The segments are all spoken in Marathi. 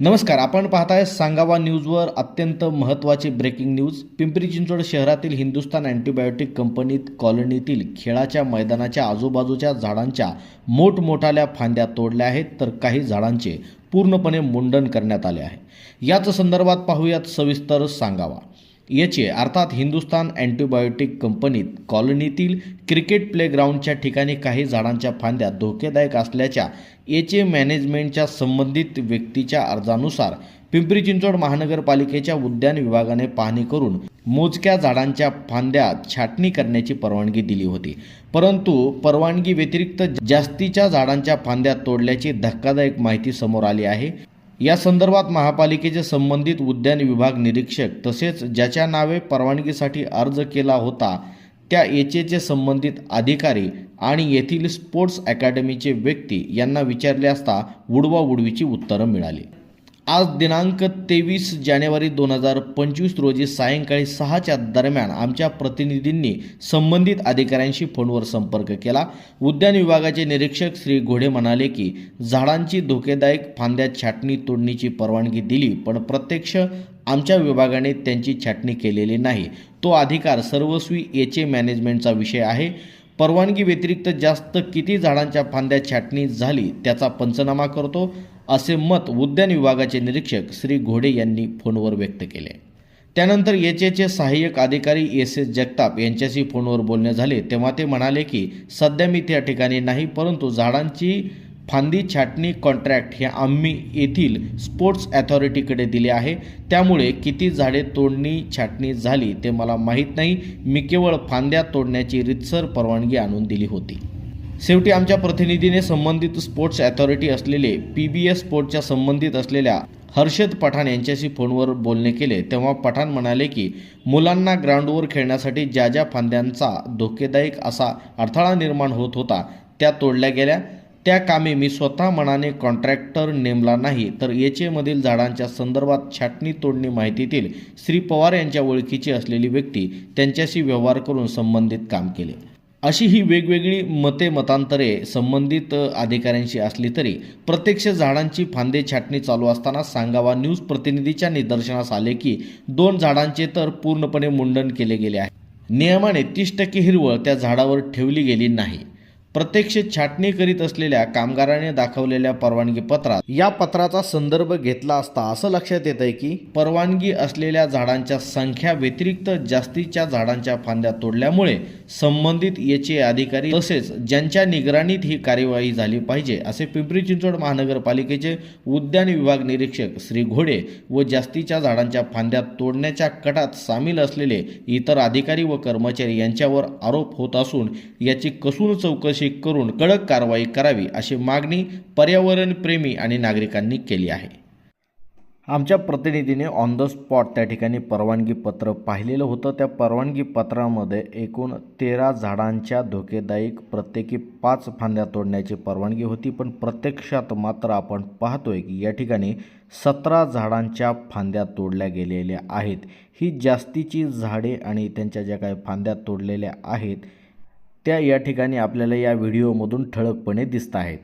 नमस्कार आपण पाहताय सांगावा न्यूजवर अत्यंत महत्त्वाची ब्रेकिंग न्यूज पिंपरी चिंचवड शहरातील हिंदुस्तान अँटीबायोटिक कंपनीत कॉलनीतील खेळाच्या मैदानाच्या आजूबाजूच्या झाडांच्या मोठमोठाल्या फांद्या तोडल्या आहेत तर काही झाडांचे पूर्णपणे मुंडन करण्यात आले आहे. याच संदर्भात पाहूयात सविस्तर सांगावा. याचे अर्थात हिंदुस्तान अँटीबायोटिक कंपनीत कॉलनीतील क्रिकेट प्लेग्राऊंडच्या ठिकाणी काही झाडांच्या फांद्या धोकेदायक असल्याच्या याचे मॅनेजमेंटच्या संबंधित व्यक्तीच्या अर्जानुसार पिंपरी चिंचवड महानगरपालिकेच्या उद्यान विभागाने पाहणी करून मोजक्या झाडांच्या फांद्या छाटणी करण्याची परवानगी दिली होती. परंतु परवानगी व्यतिरिक्त जास्तीच्या झाडांच्या फांद्या तोडल्याची धक्कादायक माहिती समोर आली आहे. या संदर्भात महापालिकेचे संबंधित उद्यान विभाग निरीक्षक तसेच ज्याच्या नावे परवानगीसाठी अर्ज केला होता त्या एचेचे संबंधित अधिकारी आणि येथील स्पोर्ट्स अकॅडमीचे व्यक्ती यांना विचारले असता उडवा उडवीची उत्तरं मिळाली. आज दिनांक तेवीस जानेवारी दोन हजार पंचवीस रोजी सायंकाळी सहाच्या दरम्यान आमच्या प्रतिनिधींनी संबंधित अधिकाऱ्यांशी फोनवर संपर्क केला. उद्यान विभागाचे निरीक्षक श्री घोडे म्हणाले की झाडांची धोकेदायक फांद्या छाटणी तोडणीची परवानगी दिली पण प्रत्यक्ष आमच्या विभागाने त्यांची छाटणी केलेली नाही. तो अधिकार सर्वस्वी एच ए मॅनेजमेंटचा विषय आहे. परवानगी व्यतिरिक्त जास्त किती झाडांच्या फांद्या छाटणी झाली त्याचा पंचनामा करतो. असे मत उद्यान विभागाचे निरीक्षक श्री घोडे यांनी फोनवर व्यक्त केले. त्यानंतर एचएचे सहाय्यक अधिकारी एस एस जगताप यांच्याशी फोनवर बोलणे झाले. तेव्हा ते म्हणाले की सध्या मी त्या ठिकाणी नाही परंतु झाडांची फांदी छाटणी कॉन्ट्रॅक्ट हे आम्ही येथील स्पोर्ट्स अथॉरिटीकडे दिले आहे. त्यामुळे किती झाडे तोडणी छाटणी झाली ते मला माहीत नाही. मी केवळ फांद्या तोडण्याची रितसर परवानगी आणून दिली होती. शेवटी आमच्या प्रतिनिधीने संबंधित स्पोर्ट्स अथॉरिटी असलेले पी बी एस स्पोर्टच्या संबंधित असलेल्या हर्षद पठाण यांच्याशी फोनवर बोलणे केले. तेव्हा पठाण म्हणाले की मुलांना ग्राउंडवर खेळण्यासाठी ज्या ज्या फांद्यांचा धोकेदायक असा अडथळा निर्माण होत होता त्या तोडल्या गेल्या. त्या कामे मी स्वतः मनाने कॉन्ट्रॅक्टर नेमला नाही तर एच एमधील झाडांच्या संदर्भात छाटणी तोडणी माहितीतील श्री पवार यांच्या ओळखीची असलेली व्यक्ती त्यांच्याशी व्यवहार करून संबंधित काम केले. अशी ही वेगवेगळी मते मतांतरे संबंधित अधिकाऱ्यांशी असली तरी प्रत्यक्ष झाडांची फांदे छाटणी चालू असताना सांगावा न्यूज प्रतिनिधीच्या निदर्शनास आले की दोन झाडांचे तर पूर्णपणे मुंडन केले गेले आहे. नियमाने तीस टक्के हिरवळ त्या झाडावर ठेवली गेली नाही. प्रत्यक्ष छाटणी करीत असलेल्या कामगाराने दाखवलेल्या परवानगी पत्रात या पत्राचा संदर्भ घेतला असता असं लक्षात येत आहे की परवानगी असलेल्या झाडांच्या संख्या व्यतिरिक्त जास्तीच्या झाडांच्या फांद्या तोडल्यामुळे संबंधित याचे अधिकारी तसेच ज्यांच्या निगराणीत ही कार्यवाही झाली पाहिजे असे पिंपरी चिंचवड महानगरपालिकेचे उद्यान विभाग निरीक्षक श्री घोडे व जास्तीच्या झाडांच्या फांद्या तोडण्याच्या कटात सामील असलेले इतर अधिकारी व कर्मचारी यांच्यावर आरोप होत असून याची कसून चौकशी करून कडक कारवाई करावी अशी मागणी पर्यावरणप्रेमी आणि नागरिकांनी केली आहे. आमच्या प्रतिनिधीने ऑन द स्पॉट त्या ठिकाणी परवानगी पत्र पाहिलेलं होतं. त्या परवानगी पत्रामध्ये एकूण तेरा झाडांच्या धोकेदायक प्रत्येकी पाच फांद्या तोडण्याची परवानगी होती. पण प्रत्यक्षात मात्र आपण पाहतोय की या ठिकाणी सतरा झाडांच्या फांद्या तोडल्या गेलेल्या आहेत. ही जास्तीची झाडे आणि त्यांच्या ज्या काही फांद्या तोडलेल्या आहेत त्या या ठिकाणी आपल्याला या व्हिडिओमधून ठळकपणे दिसत आहेत.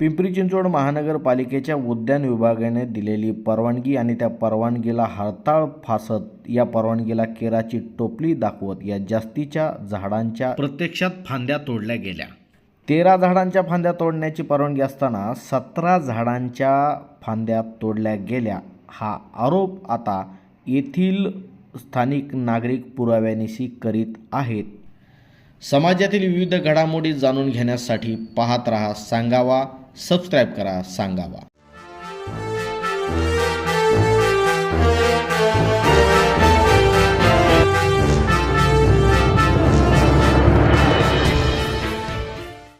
पिंपरी चिंचवड महानगरपालिकेच्या उद्यान विभागाने दिलेली परवानगी आणि त्या परवानगीला हरताळ फासत या परवानगीला केराची टोपली दाखवत या जास्तीच्या झाडांच्या प्रत्यक्षात फांद्या तोडल्या गेल्या. तेरा झाडांच्या फांद्या तोडण्याची परवानगी असताना सतरा झाडांच्या फांद्या तोडल्या गेल्या. हा आरोप आता येथील स्थानिक नागरिक पुराव्यानिशी करीत आहेत. समाजातील विविध घडामोडी जाणून घेण्यासाठी पाहत रहा सांगावा सबस्क्राईब करा सांगावा.